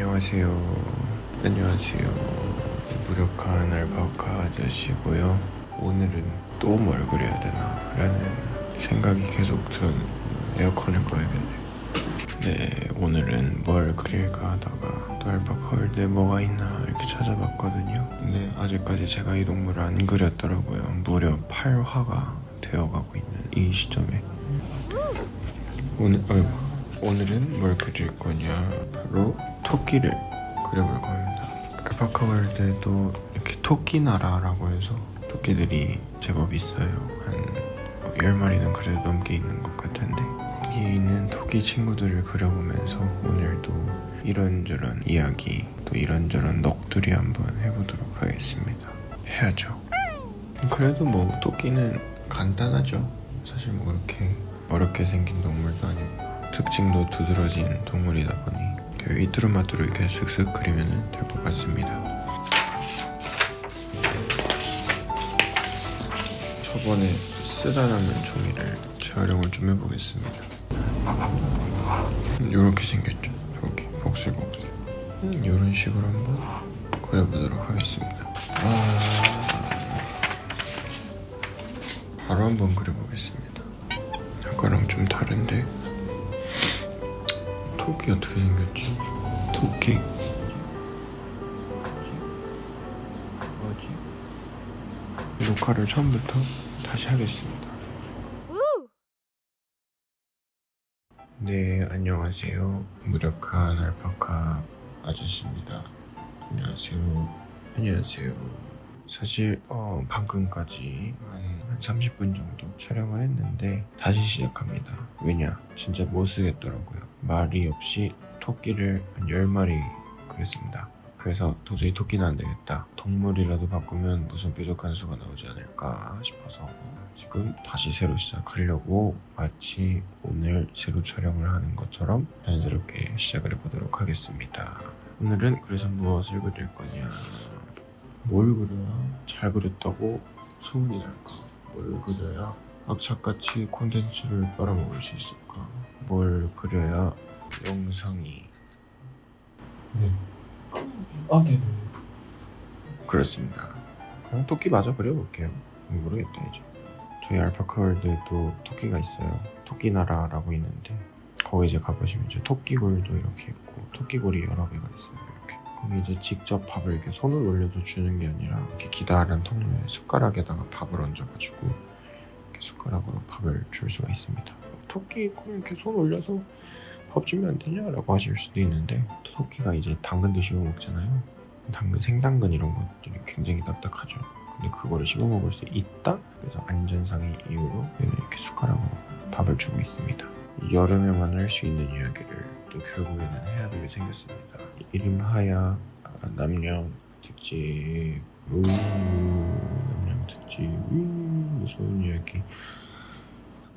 안녕하세요. 안녕하세요. 무력한 알파카 아저씨고요. 오늘은 또 뭘 그려야 되나 라는 생각이 계속 들었는데 에어컨을 꺼야겠네. 네, 오늘은 뭘 그릴까 하다가 또 알파카 월드에 뭐가 있나 이렇게 찾아봤거든요. 근데 아직까지 제가 이 동물을 안 그렸더라고요. 무려 8화가 되어가고 있는 이 시점에 오늘 어, 오늘은 뭘 그릴 거냐 바로 토끼를 그려볼 겁니다. 알파카 월드에도 이렇게 토끼 나라라고 해서 토끼들이 제법 있어요. 한 10마리는 그래도 넘게 있는 것 같은데 거기에 있는 토끼 친구들을 그려보면서 오늘도 이런저런 이야기 또 이런저런 넋두리 한번 해보도록 하겠습니다. 해야죠. 그래도 뭐 토끼는 간단하죠. 사실 뭐 그렇게 어렵게 생긴 동물도 아니고 특징도 두드러진 동물이다 보니 그 이뚜루마뚜루 이렇게 슥슥 그리면 될 것 같습니다. 저번에 쓰다 남은 종이를 재활용을 좀 해보겠습니다. 이렇게 생겼죠. 저기 복슬복슬. 이런 식으로 한번 그려보도록 하겠습니다. 아, 바로 한번 그려보겠습니다. 아까랑 좀 다른데 토끼 어떻게 생겼지? 토끼 뭐지? 녹화를 처음부터 다시 하겠습니다. 네, 안녕하세요. 무력한 알파카 아저씨입니다. 안녕하세요. 안녕하세요. 사실 어, 방금까지 한, 한 30분 정도 촬영을 했는데 다시 시작합니다. 왜냐? 진짜 못 쓰겠더라고요. 말이 없이 토끼를 한 10마리 그랬습니다. 그래서 도저히 토끼는 안 되겠다. 동물이라도 바꾸면 무슨 뾰족한 수가 나오지 않을까 싶어서 지금 다시 새로 시작하려고 마치 오늘 새로 촬영을 하는 것처럼 자연스럽게 시작을 해보도록 하겠습니다. 오늘은 그래서 무엇을 그릴 거냐? 뭘 그려야 잘 그렸다고 소문이 날까? 뭘 그려야 악착같이 콘텐츠를 빨아먹을 수 있을까? 뭘 그려야 영상이 네. 아, 네네. 그렇습니다. 그럼 토끼 마저 그려볼게요. 모르겠다 이제. 저희 알파카월드에도 토끼가 있어요. 토끼나라라고 있는데 거기 이제 가보시면 이제 토끼굴도 이렇게 있고 토끼굴이 여러 개가 있어요. 이렇게. 거기 이제 직접 밥을 이렇게 손을 올려서 주는 게 아니라 이렇게 기다란 통로에 숟가락에다가 밥을 얹어가지고 이렇게 숟가락으로 밥을 줄 수가 있습니다. 토끼 그럼 이렇게 손 올려서 밥 주면 안 되냐라고 하실 수도 있는데 토끼가 이제 당근도 씹어 먹잖아요. 당근, 생당근 이런 것들이 굉장히 딱딱하죠. 근데 그거를 씹어 먹을 수 있다? 그래서 안전상의 이유로 이렇게 숟가락으로 밥을 주고 있습니다. 여름에만 할 수 있는 이야기를 또 결국에는 해야 되게 생겼습니다. 이름하야 우 남양 특집 우 무서운 이야기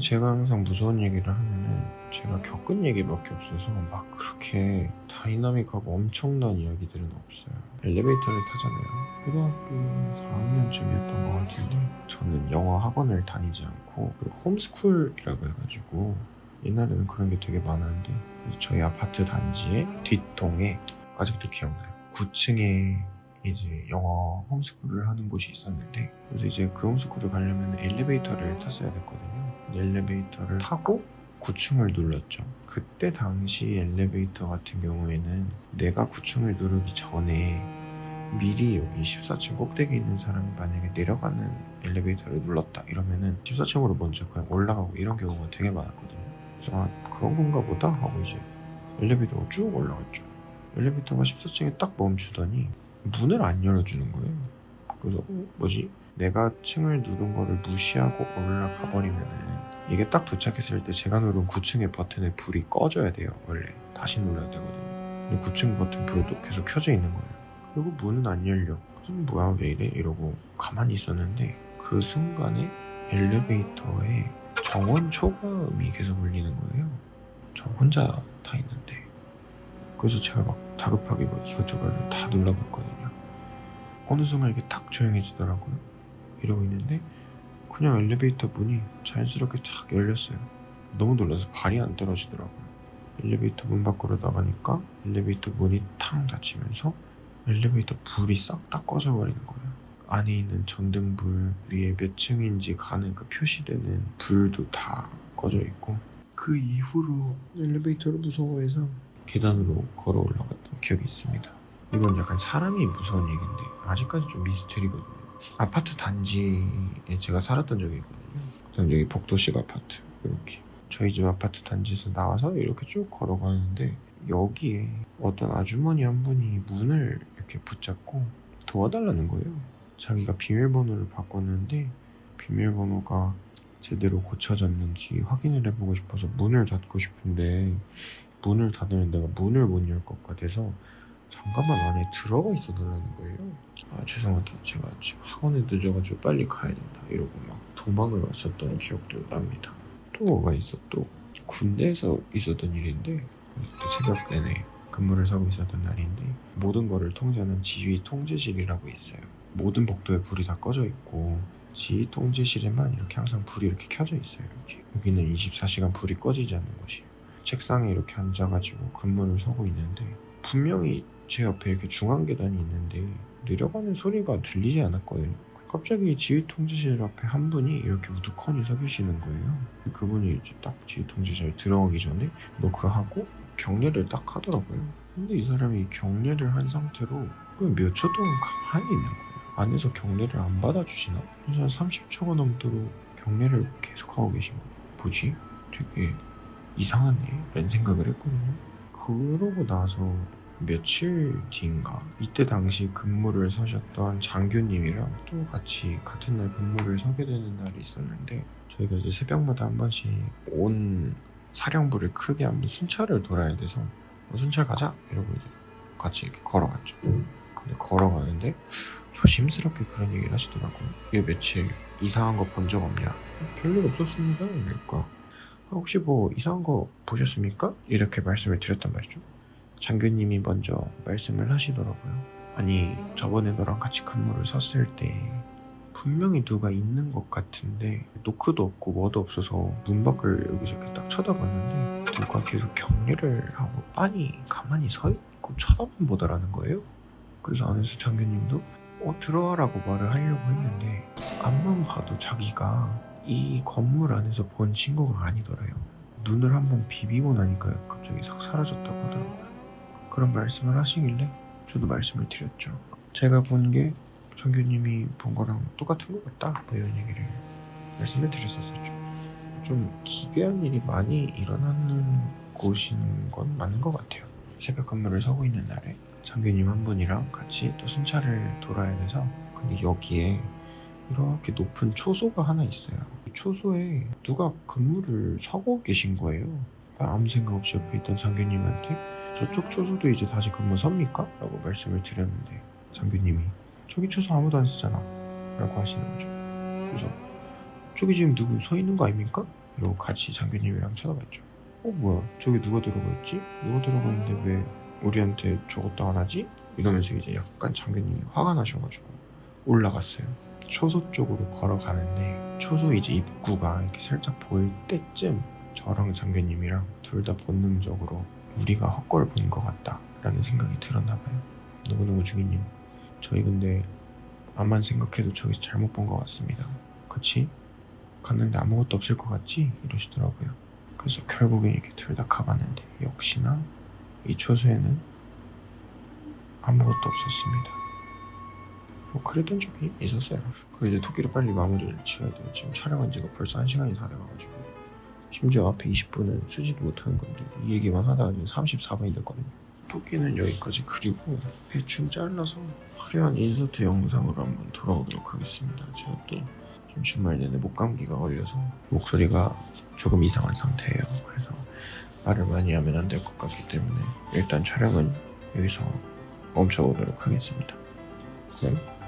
제가 항상 무서운 얘기를 하면은 제가 겪은 얘기밖에 없어서 막 그렇게 다이나믹하고 엄청난 이야기들은 없어요. 엘리베이터를 타잖아요. 고등학교 4학년쯤이었던 것 같은데 저는 영어 학원을 다니지 않고 그 홈스쿨이라고 해가지고 옛날에는 그런 게 되게 많았는데 저희 아파트 단지의 뒷동에 아직도 기억나요. 9층에 이제 영어 홈스쿨을 하는 곳이 있었는데 그래서 이제 그 홈스쿨을 가려면 엘리베이터를 탔어야 됐거든요. 엘리베이터를 타고 9층을 눌렀죠. 그때 당시 엘리베이터 같은 경우에는 내가 9층을 누르기 전에 미리 여기 14층 꼭대기에 있는 사람이 만약에 내려가는 엘리베이터를 눌렀다 이러면은 14층으로 먼저 그냥 올라가고 이런 경우가 되게 많았거든요. 그래서 아, 그런 건가 보다 하고 이제 엘리베이터가 쭉 올라갔죠. 엘리베이터가 14층에 딱 멈추더니 문을 안 열어주는 거예요. 그래서 어, 뭐지? 내가 층을 누른 거를 무시하고 올라가 버리면은 이게 딱 도착했을 때 제가 누른 9층의 버튼에 불이 꺼져야 돼요. 원래 다시 눌러야 되거든요. 근데 9층 버튼 불도 계속 켜져 있는 거예요. 그리고 문은 안 열려. 그래서 뭐야 왜 이래 이러고 가만히 있었는데 그 순간에 엘리베이터에 정원 초과음이 계속 울리는 거예요. 저 혼자 타 있는데. 그래서 제가 막 다급하게 뭐 이것저것을 다 눌러봤거든요. 어느 순간 이게 탁 조용해지더라고요. 이러고 있는데 그냥 엘리베이터 문이 자연스럽게 탁 열렸어요. 너무 놀라서 발이 안 떨어지더라고요. 엘리베이터 문 밖으로 나가니까 엘리베이터 문이 탕 닫히면서 엘리베이터 불이 싹 다 꺼져 버리는 거예요. 안에 있는 전등불 위에 몇 층인지 가는 그 표시되는 불도 다 꺼져 있고 그 이후로 엘리베이터를 무서워해서 계단으로 걸어 올라갔던 기억이 있습니다. 이건 약간 사람이 무서운 얘기인데 아직까지 좀 미스테리거든요. 아파트 단지에 제가 살았던 적이 있거든요. 저는 여기 복도식 아파트 이렇게 저희 집 아파트 단지에서 나와서 이렇게 쭉 걸어가는데 여기에 어떤 아주머니 한 분이 문을 이렇게 붙잡고 도와달라는 거예요. 자기가 비밀번호를 바꿨는데 비밀번호가 제대로 고쳐졌는지 확인을 해보고 싶어서 문을 닫고 싶은데 문을 닫으면 내가 문을 못 열 것 같아서 잠깐만 안에 들어가 있어 달라는 거예요. 아 죄송하다 제가 지금 학원에 늦어가지고 빨리 가야 된다 이러고 막 도망을 왔었던 기억도 납니다. 또 뭐가 있어 또 군대에서 있었던 일인데 또 새벽 내내 근무를 서고 있었던 날인데 모든 거를 통제하는 지휘 통제실이라고 있어요. 모든 복도에 불이 다 꺼져 있고 지휘 통제실에만 이렇게 항상 불이 이렇게 켜져 있어요. 이렇게. 여기는 24시간 불이 꺼지지 않는 곳이에요. 책상에 이렇게 앉아가지고 근무를 서고 있는데 분명히 제 옆에 이렇게 중앙 계단이 있는데 내려가는 소리가 들리지 않았거든요. 갑자기 지휘 통제실 앞에 한 분이 이렇게 우두커니 서 계시는 거예요. 그분이 이제 딱 지휘 통제실 들어가기 전에 노크 하고 경례를 딱 하더라고요. 근데 이 사람이 경례를 한 상태로 몇 초 동안 가만히 있는 거예요. 안에서 경례를 안 받아주시나? 그래서 한 30초가 넘도록 경례를 계속하고 계신 거예요. 뭐지? 되게 이상하네 라는 생각을 했거든요. 그러고 나서 며칠 뒤인가 이때 당시 근무를 서셨던 장교님이랑 또 같이 같은 날 근무를 서게 되는 날이 있었는데 저희가 이제 새벽마다 한 번씩 온 사령부를 크게 한번 순찰을 돌아야 돼서 어, 순찰 가자 이러고 이제 같이 이렇게 걸어갔죠. 근데 걸어가는데 조심스럽게 그런 얘기를 하시더라고요. 이 며칠 이상한 거 본 적 없냐? 별일 없었습니다. 그러니까 혹시 뭐 이상한 거 보셨습니까? 이렇게 말씀을 드렸단 말이죠. 장교님이 먼저 말씀을 하시더라고요. 아니 저번에 너랑 같이 근무를 섰을 때 분명히 누가 있는 것 같은데 노크도 없고 뭐도 없어서 문 밖을 여기서 이렇게 딱 쳐다봤는데 누가 계속 격리를 하고 빤히 가만히 서 있고 쳐다만 보더라는 거예요. 그래서 안에서 장교님도 어 들어와라고 말을 하려고 했는데 앞만 봐도 자기가 이 건물 안에서 본 친구가 아니더래요. 눈을 한번 비비고 나니까 갑자기 싹 사라졌다고 하더라고요. 그런 말씀을 하시길래 저도 말씀을 드렸죠. 제가 본 게 정규님이 본 거랑 똑같은 것 같다. 뭐 이런 얘기를 말씀을 드렸었죠. 좀 기괴한 일이 많이 일어나는 곳인 건 맞는 것 같아요. 새벽 근무를 서고 있는 날에 장교님 한 분이랑 같이 또 순찰을 돌아야 돼서 근데 여기에 이렇게 높은 초소가 하나 있어요. 이 초소에 누가 근무를 서고 계신 거예요. 아무 생각 없이 옆에 있던 장교님한테 저쪽 초소도 이제 다시 근무 섭니까? 라고 말씀을 드렸는데 장교님이 저기 초소 아무도 안 쓰잖아 라고 하시는 거죠. 그래서 저기 지금 누구 서 있는 거 아닙니까? 이러고 같이 장교님이랑 쳐다봤죠. 어 뭐야 저기 누가 들어가 있지? 누가 들어가 있는데 왜 우리한테 저것도 안 하지? 이러면서 이제 약간 장교님이 화가 나셔가지고 올라갔어요. 초소 쪽으로 걸어가는데 초소 이제 입구가 이렇게 살짝 보일 때쯤 저랑 장교님이랑 둘 다 본능적으로 우리가 헛걸 본 것 같다라는 생각이 들었나 봐요. 누구누구 주기님 저희 근데 암만 생각해도 저기서 잘못 본 것 같습니다. 그치? 갔는데 아무것도 없을 것 같지? 이러시더라고요. 그래서 결국엔 이렇게 둘 다 가봤는데 역시나 이 초소에는 아무것도 없었습니다. 뭐 그랬던 적이 있었어요. 그 이제 토끼를 빨리 마무리를 지어야 돼요. 지금 촬영한 지가 벌써 한 시간이 다 돼가지고 심지어 앞에 20분은 쓰지도 못하는 건데 이 얘기만 하다가 지금 34분이 됐거든요. 토끼는 여기까지 그리고 대충 잘라서 화려한 인서트 영상으로 한번 돌아오도록 하겠습니다. 제가 또좀 주말 내내 목감기가 걸려서 목소리가 조금 이상한 상태예요. 그래서 말을 많이 하면 안 될 것 같기 때문에 일단 촬영은 여기서 멈춰보도록 하겠습니다. 네.